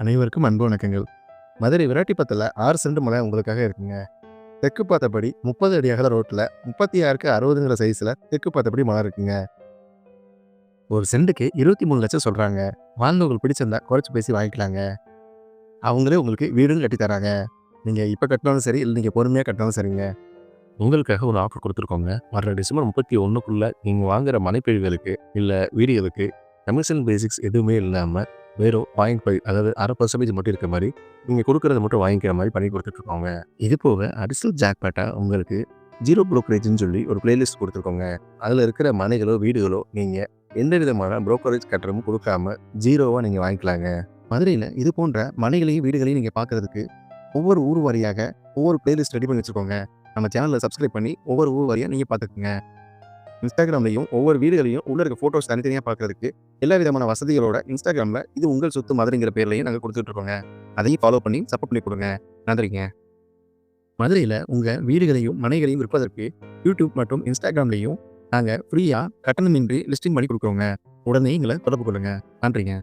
அனைவருக்கும் அன்பு வணக்கங்கள். மதுரை விராட்டிப்பத்தில் ஆறு சென்ட் மலை உங்களுக்காக இருக்குங்க. தெற்கு பார்த்தபடி முப்பது அடி அகல ரோட்டில் முப்பத்தி ஆறுக்கு அறுபதுங்கிற சைஸில் தெற்கு பார்த்தபடி மலை இருக்குங்க. ஒரு சென்ட்டுக்கு இருபத்தி மூணு லட்சம் சொல்கிறாங்க வாழ்ந்தவங்களுக்கு உங்களுக்கு பிடிச்சிருந்தா குறைச்சி பேசி வாங்கிக்கலாங்க. அவங்களே உங்களுக்கு வீடும் கட்டி தராங்க. நீங்கள் இப்போ கட்டினாலும் சரி இல்லை நீங்கள் பொறுமையாக கட்டினாலும் சரிங்க. உங்களுக்காக ஒரு ஆஃபர் கொடுத்துருக்கோங்க. வர டிசம்பர் முப்பத்தி ஒன்றுக்குள்ளே நீங்கள் வாங்குகிற மனைப்பிரிவுகளுக்கு இல்லை வீடுகளுக்கு கமிஷன் பேசிக்ஸ் எதுவுமே இல்லாமல் வெறும் பாயிண்ட் ஃபைவ் அதாவது அரை பர்சன்டேஜ் மட்டும் இருக்க மாதிரி நீங்கள் கொடுக்குறத மட்டும் வாங்கிக்கிற மாதிரி பண்ணி கொடுத்துட்ருக்கோங்க. இது போக அடிஷனல் ஜாக்பேட்டாக உங்களுக்கு ஜீரோ ப்ரோக்கரேஜ்னு சொல்லி ஒரு பிளேலிஸ்ட் கொடுத்துருக்கோங்க. அதில் இருக்கிற மனைகளோ வீடுகளோ நீங்கள் எந்த விதமான ப்ரோக்கரேஜ் கட்டணமும் கொடுக்காம ஜீரோவாக நீங்கள் வாங்கிக்கலாங்க. மதுரையில் இது போன்ற மனைகளையும் வீடுகளையும் நீங்கள் பார்க்குறதுக்கு ஒவ்வொரு ஊர் வாரியாக ஒவ்வொரு பிளேலிஸ்ட் ரெடி பண்ணி வச்சுக்கோங்க நம்ம சேனலில் சப்ஸ்கிரைப் பண்ணி ஒவ்வொரு ஊர் வாரியாக நீங்கள் பார்த்துக்குங்க இன்ஸ்டாகிராம்லையும் ஒவ்வொரு வீடுகளையும் உள்ள இருக்க ஃபோட்டோஸ் தனித்தனியாக பார்க்கறதுக்கு எல்லா விதமான வசதிகளோட இன்ஸ்டாகிராமில் இது உங்கள் சொத்து மதுரைங்கிற பேர்லையும் நாங்கள் கொடுத்துட்ருக்கோங்க அதையும் ஃபாலோ பண்ணி சப்போர்ட் பண்ணி கொடுங்க. நன்றிங்க. மதுரையில் உங்கள் வீடுகளையும் மனைகளையும் விற்பதற்கு யூடியூப் மற்றும் இன்ஸ்டாகிராம்லையும் நாங்கள் ஃப்ரீயாக கட்டணமின்றி லிஸ்டிங் பண்ணி கொடுக்குறோங்க. உடனே எங்களை தொடர்பு கொள்ளுங்க. நன்றிங்க.